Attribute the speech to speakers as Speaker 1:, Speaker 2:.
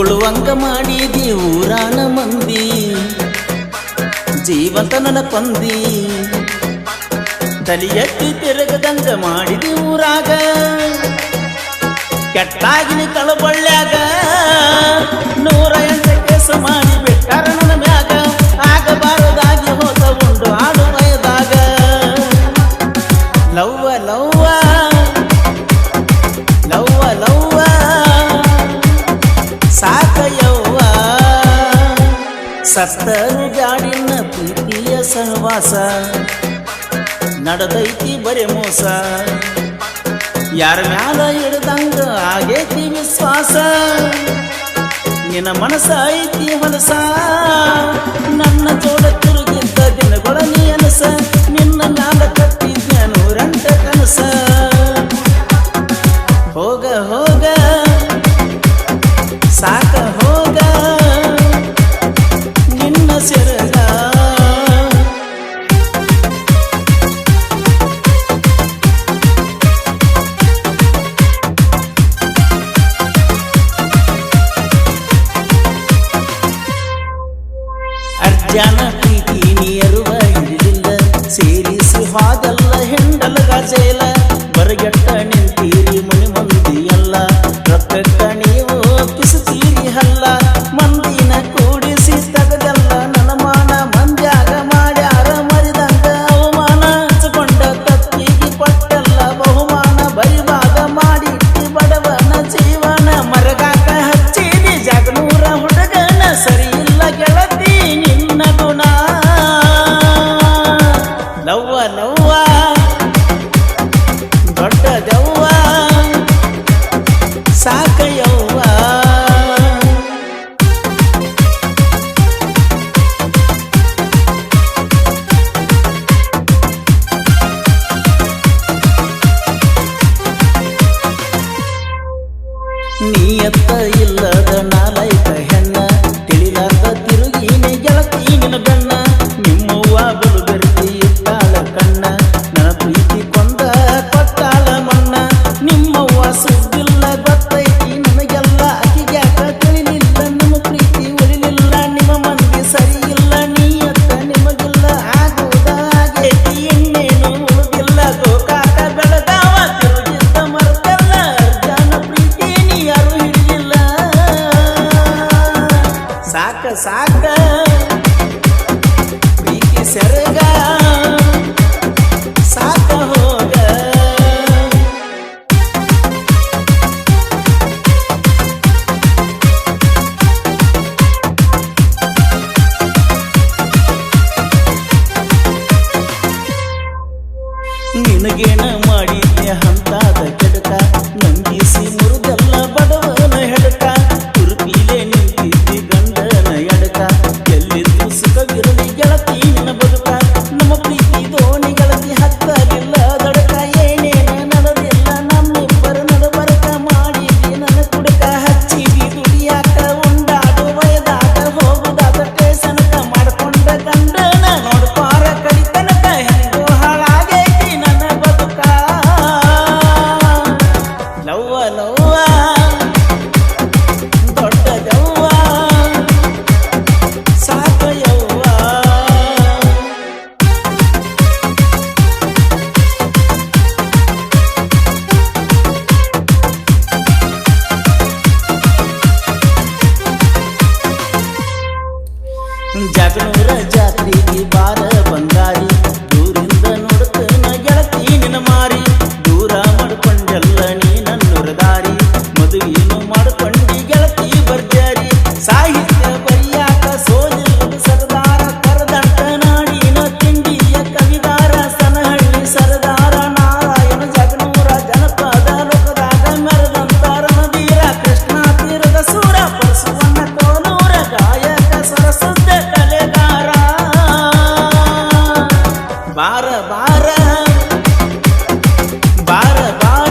Speaker 1: ಉಗುಳುವಂಗ ಮಾಡಿದಿ ಊರಾನ ಮಂದಿ. ಜೀವಂತ ನನ್ನ ಪಂದಿ ತಲಿಯಟ್ಟಿ ತಿರುಗದಂಗ ಮಾಡಿದಿ ಊರಾಗ ಕೆಟ್ಟಾಗಿನ ತಳಬಳ್ಳ್ಯಾಗ ನೂರ ಎಂಟು ಕೇಸು ಮಾಡಿ ಬಿಟ್ಟಾರ ನನ್ನ ಮ್ಯಾಗ. ಆಗಬಾರದಾಗಿ ಹೋದ ಒಂದು ಹಾಡು ಲವ್ವ ಲವ್ವ. ಲವ್ವ ಲವ್ವ. ಸತ್ತರು ಜಾಡಿನ ಪ್ರೀತಿಯ ಸಹವಾಸ. ನಡೆದೈತಿ ಬರೆ ಮೋಸ. ಯಾರ ಮ್ಯಾಲ ಹಿಡ್ದಂಗ ಆಗೇತಿ ವಿಶ್ವಾಸ. ನಿನ್ನ ಮನಸ್ಸ ಐತಿ ಹೊಲಸ. ನನ್ನ ಜೋಡ ತಿರುಗಿದ್ದ ದಿನಗಳ ನೀ ಅನಸ. فاد الله هند الغزيل ಸಾಕಯವ್ವ ನಿಯತ ಸಾಕ ಸಾಕ. ಪ್ರೀತಿ ಸೆರೆ जागनो र जाती की ಬಾರ ಬಾರ ಬಾರ ಬಾರ